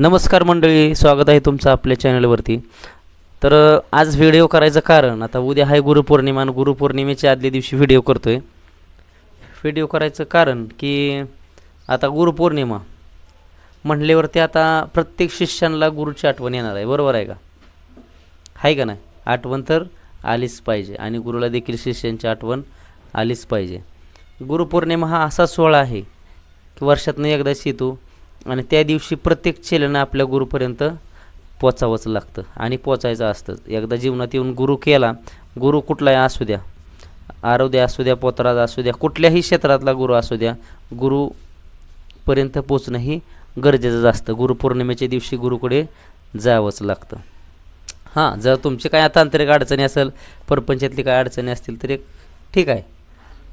नमस्कार मंडळी स्वागत आहे तुमचं आपल्या चॅनलवरती. तर आज व्हिडिओ करायचं कारण आता उद्या आहे गुरुपौर्णिमा आणि गुरुपौर्णिमेच्या आदल्या दिवशी व्हिडिओ करतो आहे व्हिडिओ करायचं कारण की आता गुरुपौर्णिमा. म्हणल्यावरती आता प्रत्येक शिष्यांना गुरुची आठवण येणार आहे बरोबर आहे का? आहे का नाही? आठवण तर आलीच पाहिजे आणि गुरुला देखील शिष्यांची आठवण आलीच पाहिजे. गुरुपौर्णिमा हा असा सोहळा आहे की वर्षातनं एकदाच येतो. आणि त्या दिवशी प्रत्येक चेलेनं आपल्या गुरुपर्यंत पोचावंच लागतं. आणि पोचायचं असतं. एकदा जीवनात येऊन गुरु केला गुरु कुठलाही असू द्या आरोग्य असू द्या पोतराज असू द्या कुठल्याही क्षेत्रातला गुरु असू द्या गुरुपर्यंत पोचणं ही गरजेचं असतं. गुरुपौर्णिमेच्या दिवशी गुरुकडे जावंच लागतं. हां जर तुमची काय तांत्रिक अडचणी असेल परपंचातली काय अडचणी असतील तर एक ठीक आहे.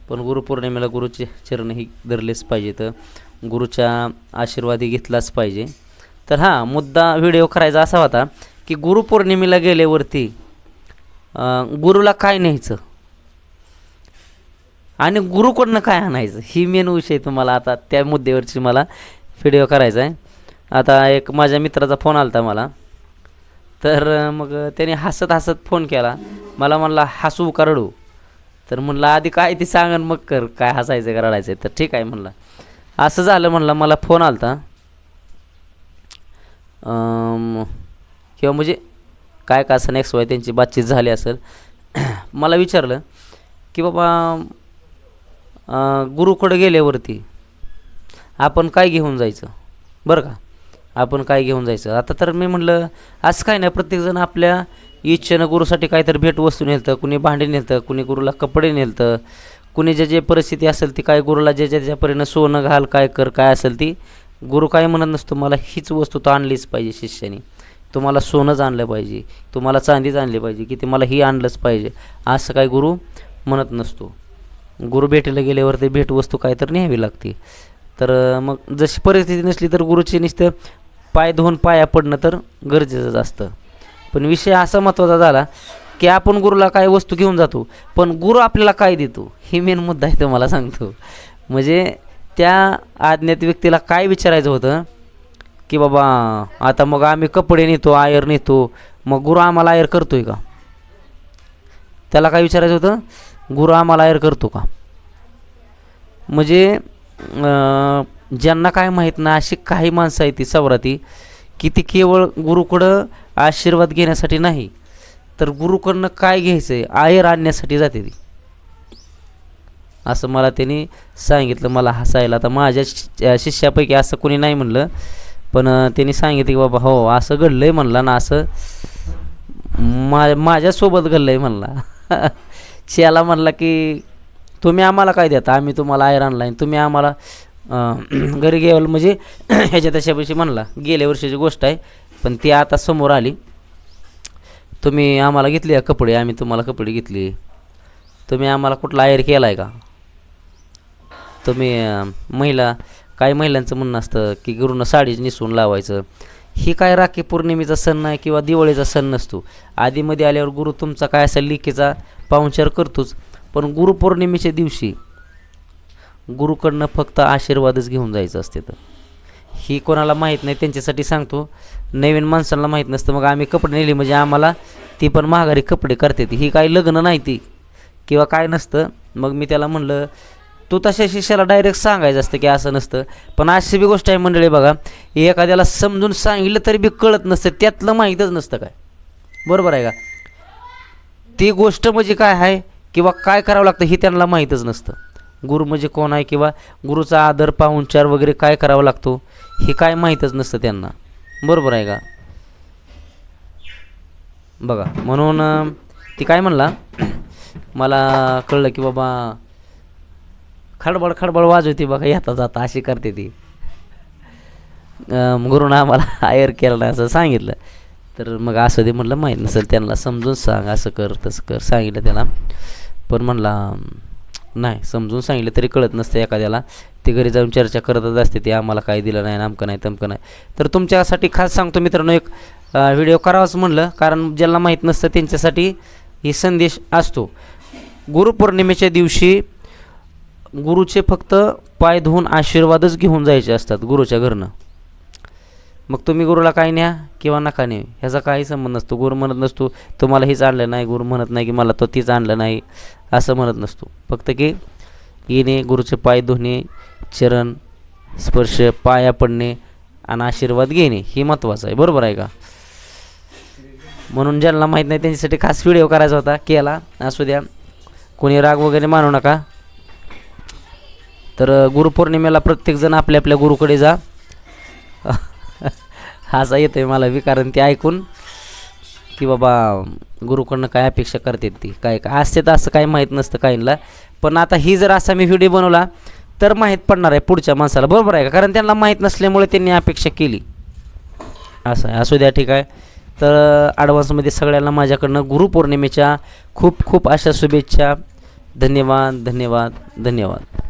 पण गुरुपौर्णिमेला गुरुचे चरण ही धरलेच पाहिजे तर गुरुच्या आशीर्वादी घेतलाच पाहिजे. तर हां मुद्दा व्हिडिओ करायचा असा होता की गुरुपौर्णिमेला गेल्यावरती गुरुला काय न्यायचं? आणि गुरुकडनं काय आणायचं? ही मेन विषय तुम्हाला आता त्या मुद्द्यावरची मला व्हिडिओ करायचा आहे. आता एक माझ्या मित्राचा फोन आला होता मला. तर मग त्याने हसत हसत फोन केला. मला म्हणला हसू का रडू? तर म्हणलं आधी काय ते सांगन मग कर काय हसायचं का रडायचं. तर ठीक आहे म्हणलं. असं झालं म्हणलं मला फोन आला होता किंवा म्हणजे काय का असं नेक्स्ट वाय त्यांची बातचीत झाली असेल. मला विचारलं की बाबा गुरुकडं गेल्यावरती आपण काय घेऊन जायचं? बरं का? आपण काय घेऊन जायचं? आता तर मी म्हणलं असं काय नाही. प्रत्येकजण आपल्या इच्छेनं गुरुसाठी काहीतरी भेटवस्तू नेलतं. कुणी भांडे नेलतं कुणी गुरुला कपडे नेलतं. कुणी जे जे परिस्थिती असेल ती काय गुरुला ज्या ज्या परीनं सोनं घाल काय कर काय असेल ती गुरु काय म्हणत नसतो मला हीच वस्तू तर आणलीच पाहिजे शिष्याने. तुम्हाला सोनंच आणलं पाहिजे. तुम्हाला चांदीच आणली पाहिजे की ते मला ही आणलंच पाहिजे. असं काय गुरु म्हणत नसतो. गुरु भेटीला गेल्यावर ते भेटवस्तू काय तर न्यावी लागते. तर मग जशी परिस्थिती नसली तर गुरुचे नुसतं पाय धुवून पाया पडणं तर गरजेचंच असतं. पण विषय असा महत्त्वाचा झाला की आपण गुरुला काय वस्तू घेऊन जातो पण गुरु आपल्याला काय देतो? हे मेन मुद्दा आहे तुम्हाला सांगतो. म्हणजे त्या आज्ञात व्यक्तीला काय विचारायचं होतं? की बाबा आता मग आम्ही कपडे नेतो आयर नेतो मग गुरु आम्हाला आयर करतोय का? त्याला काय विचारायचं होतं? गुरु आम्हाला आयर करतो का? म्हणजे ज्यांना काय माहीत नाही अशी काही माणसं आहेत ती सवराती की ती केवळ गुरुकडं आशीर्वाद घेण्यासाठी नाही तर गुरुकडनं काय घ्यायचं आहे आयर आणण्यासाठी जाते ती. असं मला त्यांनी सांगितलं. मला हसायला. आता माझ्या शि- शिष्यापैकी असं कोणी नाही म्हणलं. पण त्यांनी सांगितलं की बाबा हो असं घडलं आहे म्हणला ना असं मा माझ्यासोबत घडलं आहे म्हणला. शियाला म्हणला की तुम्ही आम्हाला काय देता? आम्ही तुम्हाला आयर आणला आणि तुम्ही आम्हाला घरी गेल म्हणजे ह्याच्या तशापाशी म्हणला. गेल्या वर्षीची गोष्ट आहे. पण ती आता समोर आली. तुम्ही आम्हाला घेतले का कपडे? आम्ही तुम्हाला कपडे घेतले. तुम्ही आम्हाला कुठला आयर केला आहे का? तुम्ही महिला काही महिलांचं म्हणणं असतं की गुरुनं साडीच निसून लावायचं. ही काय राखी पौर्णिमेचा सण नाही किंवा दिवाळीचा सण नसतो. आधीमध्ये आल्यावर गुरु तुमचा काय असेल लिकेचा पाहुणचार करतोच. पण गुरुपौर्णिमेच्या दिवशी गुरुकडनं फक्त आशीर्वादच घेऊन जायचं असते तर. ही कोणाला माहीत नाही त्यांच्यासाठी सांगतो. नवीन माणसांना माहीत नसतं. मग आम्ही कपडे नेले म्हणजे आम्हाला ती पण महागारी कपडे करते ही काही लग्न नाही ती. किंवा काय नसतं. मग मी त्याला म्हणलं तू तशा शिष्याला डायरेक्ट सांगायचं असतं की असं नसतं. पण अशी बी गोष्ट आहे मंडळी बघा. एखाद्याला समजून सांगितलं तरी बी कळत नसतं. त्यातलं माहीतच नसतं काय. बरोबर आहे का? ती गोष्ट म्हणजे काय आहे? किंवा काय करावं लागतं हे त्यांना माहीतच नसतं. गुरु म्हणजे कोण आहे किंवा गुरुचा आदर पाहुणचार वगैरे काय करावा लागतो हे काय माहीतच नसतं त्यांना. बरोबर आहे का? बघा म्हणून ती काय म्हणला? मला कळलं की बाबा खडबड खडबड वाजवते बघा येता जाता अशी करते ती. गुरुनं आम्हाला आयर केलं नाही असं सांगितलं. तर मग असं ते म्हटलं माहीत नसेल त्यांना समजून सांग असं कर तसं कर सांगितलं त्याला. पण म्हणला नाही समजून सांगितलं तरी कळत नसतं एखाद्याला. ते घरी जाऊन चर्चा करतच असते ते आम्हाला काही दिलं नाही आमकं नाही तमकं नाही. तर तुमच्यासाठी खास सांगतो मित्रांनो एक व्हिडिओ करावाच म्हणलं कारण ज्यांना माहीत नसतं त्यांच्यासाठी ही संदेश असतो. गुरुपौर्णिमेच्या दिवशी गुरुचे फक्त पाय धुवून आशीर्वादच घेऊन जायचे असतात गुरुच्या घरनं. मग तुम्ही गुरुला काय न्या किंवा नका न्या? ह्याचा काही संबंध नसतो. गुरु म्हणत नसतो तुम्हाला हेच आणलं नाही. गुरु म्हणत नाही की मला तो तीच आणलं नाही. असं म्हणत नसतो. फक्त की येणे गुरुचे पाय धुणे चरण स्पर्श पाया पडणे आणि आशीर्वाद घेणे हे महत्त्वाचं आहे. बरोबर आहे का? म्हणून ज्यांना माहीत नाही त्यांच्यासाठी खास व्हिडिओ करायचा होता केला. असू द्या. कोणी राग वगैरे मानू नका. तर गुरुपौर्णिमेला प्रत्येकजण आपल्या आपल्या गुरुकडे जा. असा येतोय मला बी कारण ते ऐकून की बाबा गुरुकडनं काय अपेक्षा करते ती काय काय असते तर असं काही माहीत नसतं काहींना. पण आता ही जर असा मी व्हिडिओ बनवला तर माहीत पडणार आहे पुढच्या माणसाला. बरोबर आहे का? कारण त्यांना माहीत नसल्यामुळे त्यांनी अपेक्षा केली. असं आहे. असू द्या ठीक आहे. तर ॲडव्हान्समध्ये सगळ्यांना माझ्याकडनं गुरुपौर्णिमेच्या खूप खूप अशा शुभेच्छा. धन्यवाद धन्यवाद धन्यवाद.